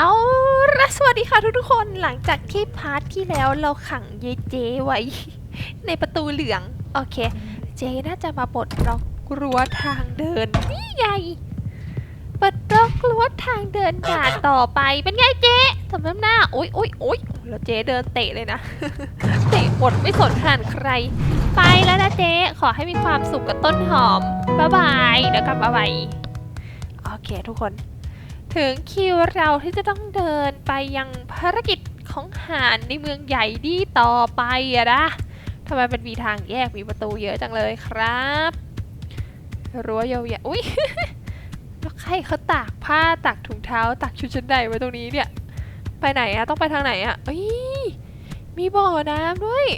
เอาละสวัสดีค่ะทุกๆคนหลังจากที่พาร์ทที่แล้วเราขังเยเจไว้ ในประตูเหลือง โอเค เจน่าจะมาปลดล็อกรั้วทางเดิน นี่ไงปลดล็อกรั้วทางเดินด่านต่อไปเป็นไงเจสำน้ำหน้าโอ๊ยโอ๊ยโอ๊ยแล้วเจเดินเตะเลยนะ เตะหมดไม่สนหันใคร ไปแล้วนะเจขอให้มีความสุขกับต้นหอมบ๊ายบายเดี๋ยวกลับมาใหม่โอเคทุกคน ถึงคิวเราที่จะต้องเดินไปยังภารกิจของหานในเมืองใหญ่ดีต่อไปอะนะทำไมมันมีทางแยกมีประตูเยอะจังเลยครับรั้วยาวๆอุ้ยแล้วใครเขาตากผ้าตากถุงเท้าตากชุดชั้นในไว้ตรงนี้เนี่ย ไปไหนอะต้องไปทางไหนอะเอ้ยมีบ่อน้ำด้วย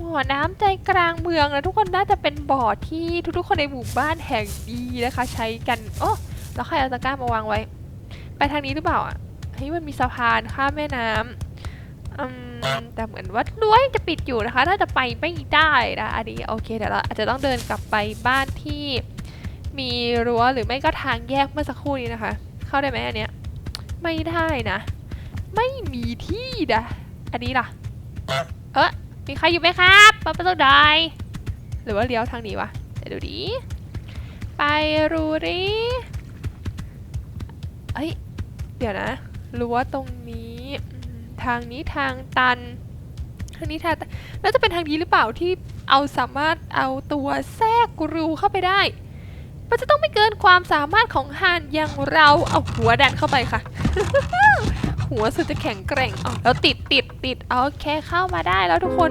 บ่อน้ำใจกลางเมืองนะทุกคนน่าจะเป็นบ่อที่ทุกๆ คนในหมู่บ้านแห่งนี้นะคะ ใช้กันโอ้แล้วใครเอาตะกร้ามาวางไว้ ไปทางนี้หรือเปล่าอะเฮ้ยมันมีสะพานข้ามแม่น้ำอืมแต่เหมือนว่ารั้วยจะปิดอยู่นะคะน่าจะไปไม่ได้นะอันนี้โอเคเดี๋ยวเราอาจจะต้องเดินกลับไปบ้านที่มีรั้วหรือไม่ก็ทางแยกเมื่อสักครู่นี้นะคะ เข้าได้ไหมอันเนี้ยไม่ได้นะ ไม่มีที่นะอันนี้ล่ะ เออมีใครอยู่ไหมครับเปิดประตูหน่อยหรือว่าเลี้ยวทางนี้วะเดี๋ยวดูดิไปรูดิเอ้ย ดี๋ยวนะรั้วตรงนี้ทางนี้ทางตันทางนี้ทางตันแล้วจะเป็นทางนี้หรือเปล่าที่เอาสามารถเอาตัวแทรกรูเข้าไปได้ มันจะต้องไม่เกินความสามารถของห่านอย่างเราเอาหัวดันเข้าไปค่ะ หัวสุดจะแข็งแกร่งอ๋อแล้วติดติดติดโอเคเข้ามาได้แล้วทุกคน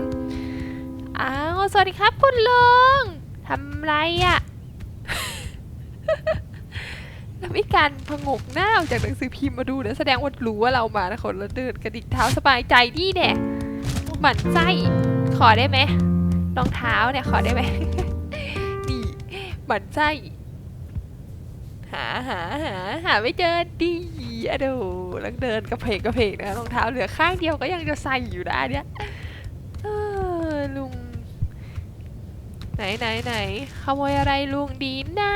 อ้าวสวัสดีครับคุณลุงทำไรอะ่ะ แล้ วมีการพงกหน้าออกจากหนังสือพิมพ์มาดูนะแสดงว่ารู้ว่าเรามานะคนแล้วเดินกระดิกเท้าสบายใจดีแน่หมั่นไส้ขอได้ไหมรองเท้าเนี่ยขอได้ไหม นี่หมั่นไส้หาหาหาหาไม่เจอดีอะดูแล้วเดินกระเพกกระเพกนะรองเท้าเหลือข้างเดียวก็ยังจะใส่อยู่นะอันเนี่ยลุง ไหนไหนไหนขโมยอะไรลุงดีนะ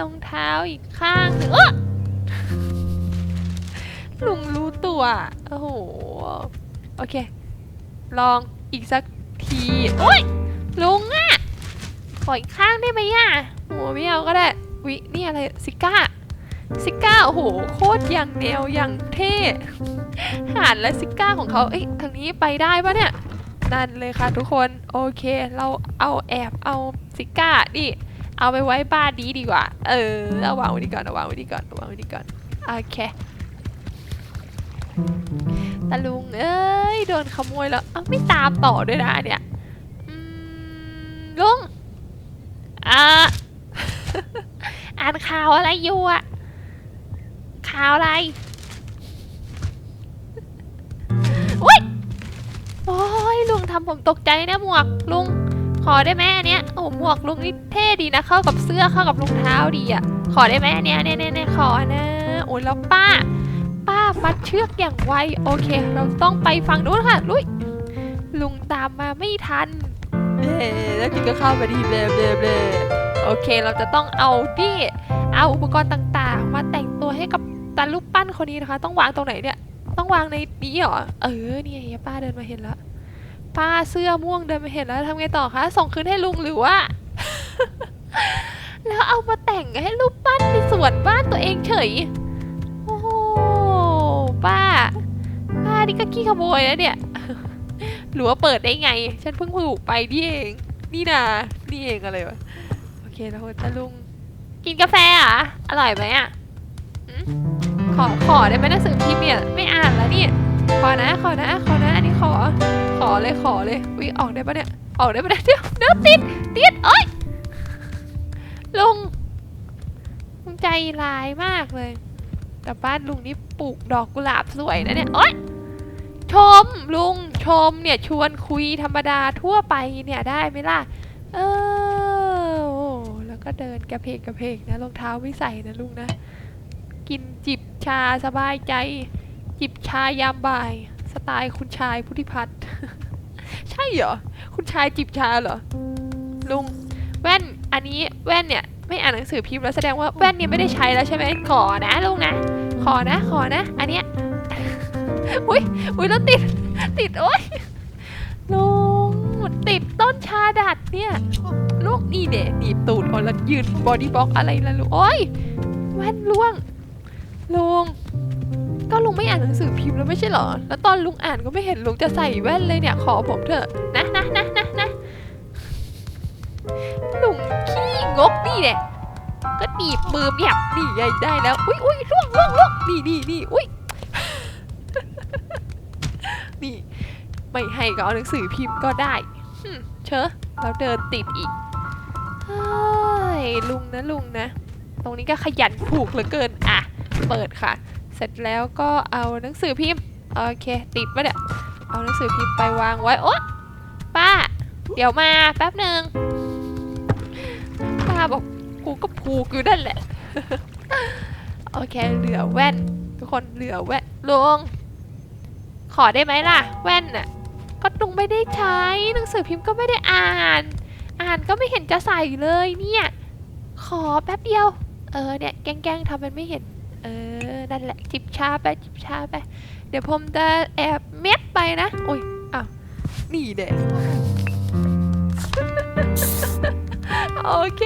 รองเท้าอีกข้างหนึ่งลุงรู้ตัวโอ้โห โอเค ลองอีกสักทีโอ้ยลุงอะขออีกข้างได้ไหมอะโหไม่เอาก็ได้วินี่อะไรซิก้าซิก้าโอ้โหโคตรอย่างแนวอย่างเท่หานและซิก้าของเขาเอ้ยทางนี้ไปได้ปะเนี่ยนั่นเลยค่ะทุกคน โอเค เราเอาแอบเอาซิก้านี่ เอาไปไว้บ้านนี้ดีกว่า เออ เอาวางไว้ดีก่อน เอาวางไว้ดีก่อน เอาวางไว้ดีก่อน โอเคตาลุง เอ้ย โดนขโมยแล้ว เอาไม่ตามต่อด้วยนะอันเนี่ยอืมลุงอ่าอ่านข่าวอะไรอยู่อะข่าวอะไรอุ้ยโอ้ยลุงทำผมตกใจนะหมวกลุง ขอได้ไหมอันเนี้ยโอ้หมวกลุงนี่เท่ดีนะ เข้ากับเสื้อเข้ากับรองเท้าดีอะขอได้ไหมอันเนี้ยเนี่ยเนี่ยเนี่ยขอนะโอ้ยแล้วป้า ป้ามัดเชือกอย่างไวโอเค เราต้องไปฝั่งนู้นค่ะลุยลุงตามมาไม่ทันเบ้แล้วจิงก็เข้ามาดีเบ้เบ้เบ้โอเคเราจะต้องเอาดิเอาอุปกรณ์ต่างๆ มาแต่งตัวให้กับตาลูกปั้นคนนี้นะคะ ต้องวางตรงไหนเนี่ย ต้องวางในนี้เหรอเออเนี่ยไงป้าเดินมาเห็นแล้ว ป้าเสื้อม่วงเดินมาเห็นแล้วทำไงต่อคะ ส่งคืนให้ลุงหรือว่า แล้วเอามาแต่งให้รูปปั้นในสวนบ้านตัวเองเฉย โอ้โหป้า ป้านี่ก็ขี้ขโมยแล้วเนี่ย หรือว่าเปิดได้ไง ฉันเพิ่งผูกไปนี่เอง นี่นานี่เองอะไรวะ โอเคแล้วตาลุง กินกาแฟอะ อร่อยไหมอะขอ ขอได้ไหมหนังสือพิมพ์เนี่ย ไม่อ่านแล้วเนี่ย ขอนะขอนะขอนะอันนี้ขอ ขอเลยขอเลยวิออกได้ปะเนี่ยออกได้ปะเนี่ยเดี๋ยวเดี๋ยวติดติดเอ้ยลุงลุงใจร้ายมากเลย แต่บ้านลุงนี่ปลูกดอกกุหลาบสวยนะเนี่ยโอ๊ยชมลุงชมเนี่ยชวนคุยธรรมดาทั่วไปเนี่ยได้ไหมล่ะ เออแล้วก็เดินกระเพกกระเพกนะรองเท้าไม่ใส่นะลุงนะ กินจิบชาสบายใจ จิบชายยามบ่าย สไตล์คุณชายพุทธิพัฒน์ใช่เหรอ คุณชายจิบชาเหรอ ลุง แว่นอันนี้แว่นเนี่ย ไม่อ่านหนังสือพิมพ์แล้วแสดงว่าแว่นเนี้ไม่ได้ใช้แล้วใช่ไหมขอนะลุงนะ ขอนะ ขอนะ อันเนี้ยอุ้ยอุ้ยแล้วติด ติดโอ้ยลุงติดต้นชาดัดเนี่ยลูกนี่เด็หนีบตูดเอาแล้วยืนบอดี้บล็อกอะไรล่ะลูกโอ้ยแว่นล่วงลุง ก็ลุงไม่อ่านหนังสือพิมพ์แล้วไม่ใช่เหรอ แล้วตอนลุงอ่านก็ไม่เห็นลุงจะใส่แว่นเลยเนี่ย ขอผมเถอะนะนะนะนะนะลุงขี้งกนี่แหละก็หนีบมือเบียบนี่ไงได้แล้ว อุ้ยอุ้ยล่วงล่วงล่วงนี่นี่นี่อุ้ยนี่ไม่ให้ก็เอาหนังสือพิมพ์ก็ได้เชอะเราเดินติดอีกเฮ้ยลุงนะลุงนะ ตรงนี้ก็ขยันผูกเหลือเกินอะ เปิดค่ะ สร็จแล้วก็เอาหนังสือพิมพ์โอเค ติดปะเนี่ยเอาหนังสือพิมพ์ไปวางไว้โอ๊ะป้า เดี๋ยวมาแป๊บหนึ่งป้าบอกกูก็ผูกอยู่นั่นแหละโอเคเหลือแว่น ทุกคนเหลือแว่นลง ขอได้ไหมล่ะ แว่นน่ะก็ลุงไม่ได้ใช้หนังสือพิมพ์ก็ไม่ได้อ่าน อ่านก็ไม่เห็นจะใส่เลยเนี่ย ขอแป๊บเดียว เออเนี่ยแกล้งๆทำเป็นไม่เห็น เออ นั่นแหละจิบชาไปจิบชาไป เดี๋ยวผมจะแอบเม็ดไปนะอุ้ยอ้าวนี่เด็โอเค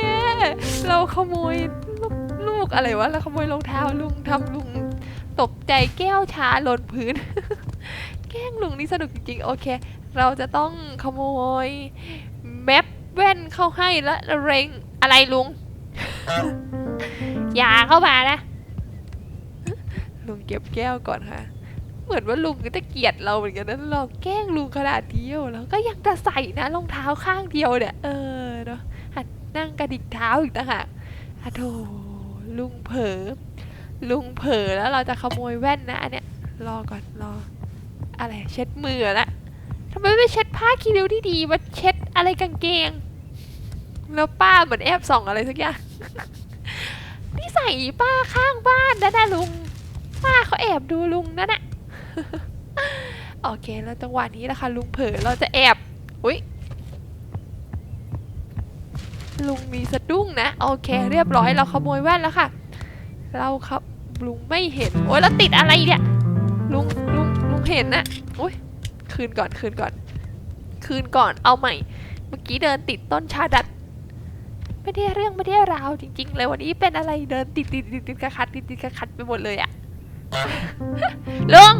เราขโมยลูกลูกอะไรวะเราขโมยรองเท้าลุงทำลุงตกใจแก้วชาหล่นพื้น แกล้งลุงนี่สนุกจริงๆ โอเค เราจะต้องขโมยแมปแว่นเข้าให้และเร็งอะไรลุง อย่าเข้ามานะ ลุงเก็บแก้วก่อนค่ะ เหมือนว่าลุงก็จะเกลียดเราเหมือนกันนะเราแกล้งลุงขนาดเดียวแล้วก็ยังจะใส่นะรองเท้าข้างเดียวเนี่ยเออเนาะหัดนั่งกระดิกเท้าอีกต่างหากอะโถลุงเผลอลุงเผลอแล้วเราจะขโมยแว่นนะอันเนี้ยรอก่อนรอ อะไรเช็ดมือละทำไมไม่เช็ดผ้าคีริ้วที่ดีมาเช็ดอะไรกางเกง แล้วป้าเหมือนแอบส่องอะไรสักอย่างนี่ใส่ป้าข้างบ้านนะนะลุง ป้าเขาแอบดูลุงนั่นน่ะโอเคแล้วจังหวะนี้นะคะลุงเผลอเราจะแอบอุ้ยลุงมีสะดุ้งนะโอเค เรียบร้อยเราขโมยแว่นแล้วค่ะ เราครับลุงไม่เห็นโอ้ยแล้วติดอะไรเนี่ยลุงลุงลุงเห็นนะอุ้ยคืนก่อนคืนก่อน คืนก่อนเอาใหม่ เมื่อกี้เดินติดต้นชาดัดไม่ได้เรื่องไม่ได้ราวจริง ๆ เลยวันนี้เป็นอะไรเดินติดติดติดติดกระคัดติดติดกระคัดไปหมดเลยอะ ลุง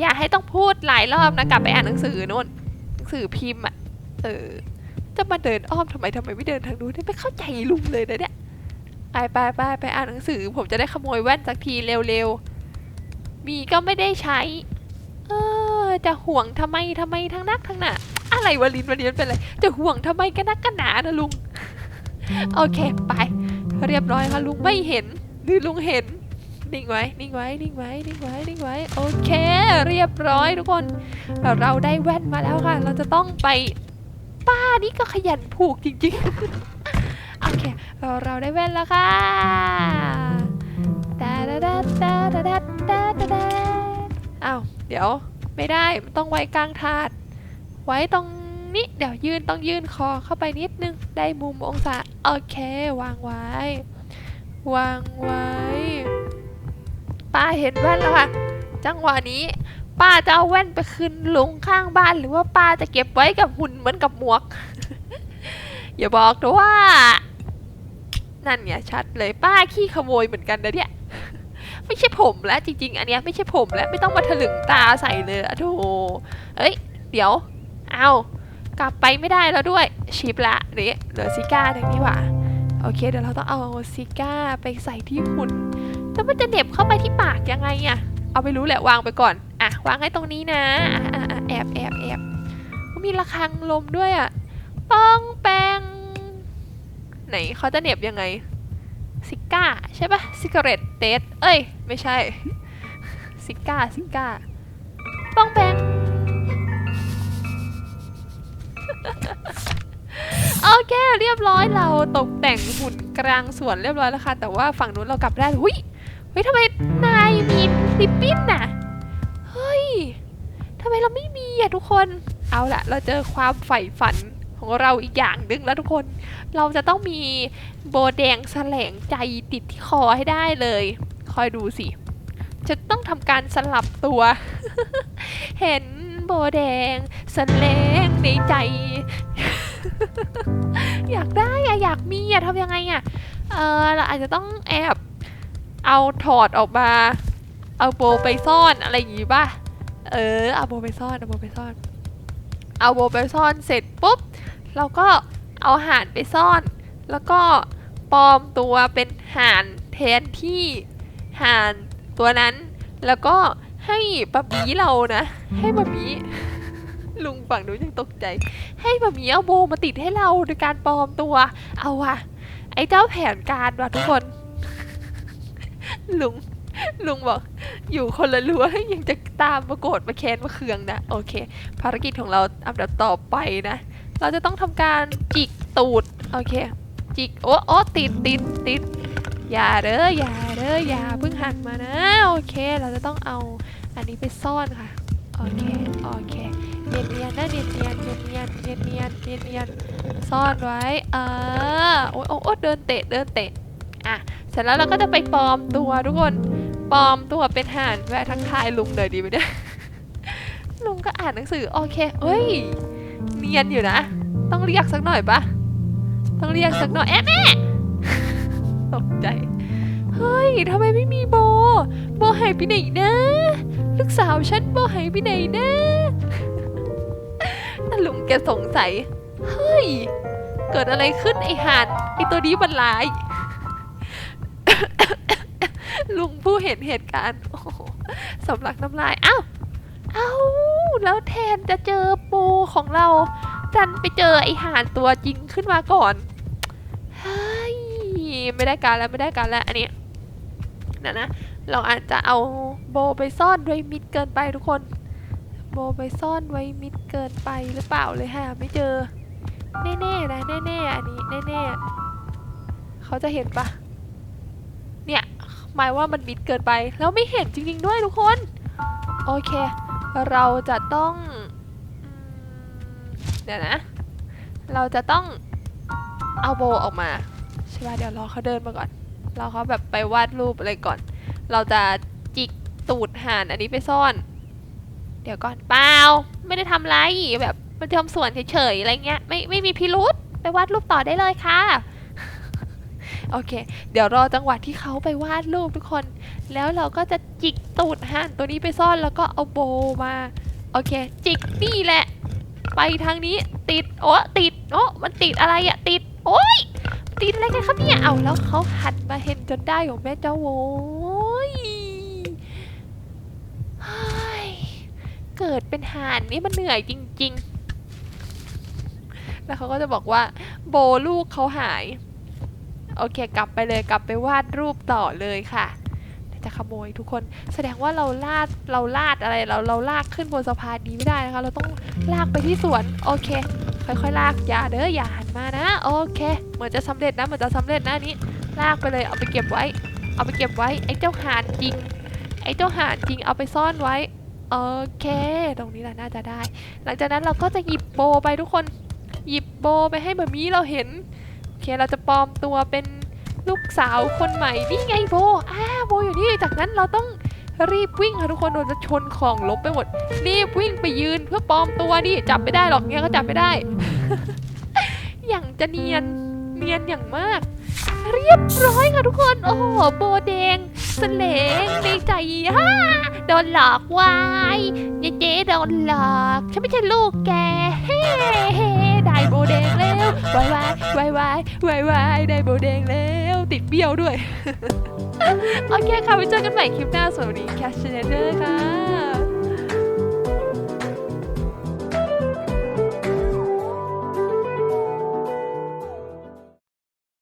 อย่าให้ต้องพูดหลายรอบนะ กลับไปอ่านหนังสือนู่นหนังสือพิมพ์อะ เออ จะมาเดินอ้อมทำไมทำไมไม่เดินทางนู้นไม่เข้าใจลุงเลยนะเนี่ย ไปไปไปไปอ่านหนังสือ ผมจะได้ขโมยแว่นสักทีเร็วๆ มีก็ไม่ได้ใช้ เออ จะห่วงทำไมทำไมทั้งนักทั้งหนาอะไรวะลินวันนี้มันเป็นอะไร จะห่วงทำไมกันนักกันหนานะลุง โอเค ไป เรียบร้อยค่ะลุงไม่เห็นหรือลุงเห็น นิ่งไว้ นิ่งไว้ นิ่งไว้ นิ่งไว้ นิ่งไว้ โอเค เรียบร้อยทุกคน เราได้แว่นมาแล้วค่ะ เราจะต้องไป ป้านี่ก็ขยันผูกจริงๆ โอเค เราเราได้แว่นแล้วค่ะตาดาดาตาดาดาตาดาดาอ้าวเดี๋ยว ไม่ได้มันต้องไว้กลางถาด ไว้ตรงนี้ เดี๋ยวยืนต้องยืนคอเข้าไปนิดนึง ได้มุมองศา โอเค วางไว้ วางไว้ ป้าเห็นแว่นแล้วค่ะจังหวะนี้ ป้าจะเอาแว่นไปคืนลุงข้างบ้าน หรือว่าป้าจะเก็บไว้กับหุ่นเหมือนกับหมวก อย่าบอกนะว่า นั่นไงชัดเลยป้าขี้ขโมยเหมือนกันนะเนี่ยไม่ใช่ผมแล้วจริง ๆ อันเนี้ยไม่ใช่ผมแล้วไม่ต้องมาถลึงตาใส่เลยอะโธ่เอ้ย เดี๋ยว เอากลับไปไม่ได้แล้วด้วยชิปละนี่เหลือซิก้าหนึ่งนี่หว่าโอเค เดี๋ยวเราต้องเอาซิก้าไปใส่ที่หุ่น แล้วมันจะเหน็บเข้าไปที่ปากยังไงอะเอาไม่รู้แหละวางไปก่อน อะ วางให้ตรงนี้นะอะแอบแอบแอบมีระฆังลมด้วยอะป้องแปงไหนเขาจะเหน็บยังไงซิก้าใช่ปะซิกเรตเตสเอ้ย ไม่ใช่ซิก้าซิก้าป้องแปงโอเค เรียบร้อยเราตกแต่งหุ่นกลางสวนเรียบร้อยแล้วค่ะ แต่ว่าฝั่งนู้นเรากลับได้หุย เฮ้ยทำไมนายมีริบบิ้นน่ะ เฮ้ยทำไมเราไม่มีอะทุกคน เอาละเราเจอความใฝ่ฝันของเราอีกอย่างหนึ่งแล้วทุกคน เราจะต้องมีโบแดงแสลงใจติดที่คอให้ได้เลยขอยดูสิ จะต้องทำการสลับตัว เห็นโบแดงแสลงในใจ อยากได้อะอยากมีอะทำยังไงอะเออเราอาจจะต้องแอบ เอาถอดออกมา เอาโบไปซ่อนอะไรอย่างงี้ป่ะ เออ เอาโบไปซ่อน เอาโบไปซ่อน เอาโบไปซ่อนเสร็จปุ๊บ เราก็เอาห่านไปซ่อน แล้วก็ปลอมตัวเป็นห่านแทนที่ห่านตัวนั้น แล้วก็ให้บะหมีเรานะ ให้บะหมีลุงฝั่งนู้นยังตกใจ ให้บะหมีเอาโบมาติดให้เราโดยการปลอมตัว เอาวะไอ้เจ้าแผนการว่ะทุกคน ลุง ลุงบอก อยู่คนละรั้วยังจะตามมาโกรธมาแค้นมาเคืองนะ โอเค ภารกิจของเราอันดับต่อไปนะ เราจะต้องทำการจิกตูด โอเค จิก โอ้โอ้ติดติดติดอย่าเด้ออย่าเด้ออย่าเพิ่งหันมานะ โอเค เราจะต้องเอาอันนี้ไปซ่อนค่ะ โอเค โอเคเนียนเนียนนะเนียนเนียนเนียนเนียนเนียนเนียนเนียนเนียนซ่อนไว้ เออ โอ้ยโอ้ยโอ้ยเดินเตะ เดินเตะ อะ เสร็จแล้วเราก็จะไปปลอมตัวทุกคนปลอมตัวเป็นห่านแวะทักทายลุงเลยดีไหมเนี่ยลุงก็อ่านหนังสือโอเคเอ้ยเนียนอยู่นะ ต้องเรียกสักหน่อยปะต้องเรียกสักหน่อยแอะแม่ตกใจเฮ้ยทำไมไม่มีโบ โบหายไปไหนนะลูกสาวฉันโบหายไปไหนนะแต่ลุงแกสงสัยเฮ้ยเกิดอะไรขึ้นไอห่านไอตัวนี้มันร้าย ลุงผู้เห็นเหตุการณ์โอ้โหสำลักน้ำลายอ้าวเอ้าแล้วแทนจะเจอโปของเราดันไปเจอไอห่านตัวจริงขึ้นมาก่อนเฮ้ยไม่ได้การแล้วไม่ได้การแล้วอันนี้เดี๋ยวนะเราอาจจะเอาโบไปซ่อนไว้มิดเกินไปทุกคน โบไปซ่อนไว้มิดเกินไปหรือเปล่าเลยฮะไม่เจอ แน่ๆนะแน่ๆอันนี้แน่ๆเขาจะเห็นปะ เนี่ยหมายว่ามันมิดเกินไปแล้วไม่เห็นจริงๆด้วยทุกคน โอเค เราจะต้องเดี๋ยวนะ เราจะต้องเอาโบออกมาใช่ป่ะเดี๋ยวรอเขาเดินมาก่อนรอเขาแบบไปวาดรูปอะไรก่อน เราจะจิกตูดห่านอันนี้ไปซ่อน เดี๋ยวก่อนเปล่าไม่ได้ทำไรแบบมันทำสวนเฉยๆอะไรเงี้ยไม่ไม่มีพิรุษไปวาดรูปต่อได้เลยค่ะ โอเค เดี๋ยวรอจังหวะที่เขาไปวาดรูปทุกคน แล้วเราก็จะจิกตูดห่านตัวนี้ไปซ่อนแล้วก็เอาโบมา โอเค จิกนี่แหละ ไปทางนี้ติด โอ้ติด โอ้มันติดอะไรอะติด โอ้ยติดอะไรกันครับเนี่ย เอาแล้วเขาหันมาเห็นจนได้ของแม่เจ้าโว้ยเฮ้ยเกิดเป็นห่านนี่มันเหนื่อยจริง ๆ แล้วเขาก็จะบอกว่าโบลูกเขาหาย โอเค กลับไปเลยกลับไปวาดรูปต่อเลยค่ะ จะขโมยทุกคน แสดงว่าเราลาดเราลาดอะไรเราเราลากขึ้นบนสะพานนี้ไม่ได้นะคะ เราต้องลากไปที่สวนโอเค ค่อยๆ ลากอย่าเด้ออย่าหันมานะโอเค เหมือนจะสำเร็จนะเหมือนจะสำเร็จนะนี้ ลากไปเลยเอาไปเก็บไว้ เอาไปเก็บไว้ไอ้เจ้าหานจริง ไอ้เจ้าหานจริงเอาไปซ่อนไว้โอเค ตรงนี้แหละน่าจะได้ หลังจากนั้นเราก็จะหยิบโบไปทุกคน หยิบโบไปให้แบบนี้เราเห็น เคเราจะปลอมตัวเป็นลูกสาวคนใหม่นี่ไงโบอ้าโบอยู่นี่จากนั้นเราต้องรีบวิ่งค่ะทุกคนโดนจะชนของลบไปหมด รีบวิ่งไปยืนเพื่อปลอมตัวดิจับไม่ได้หรอกเงี้ยก็จับไม่ได้ อย่างจะเนียนเนียนอย่างมาก เรียบร้อยค่ะทุกคน โอ้โห โบแดงเสลงในใจฮ่าโดนหลอกวายเจ๊โดนหลอก ฉันไม่ใช่ลูกแก เฮ้เฮ้ได้โบแดงแล้ววายวายวายวายวายวายได้โบแดงแล้ว ติดเบี้ยวด้วย โอเคค่ะ ไว้เจอกันใหม่คลิปหน้าสวัสดีแคชเชนเดอร์ค่ะ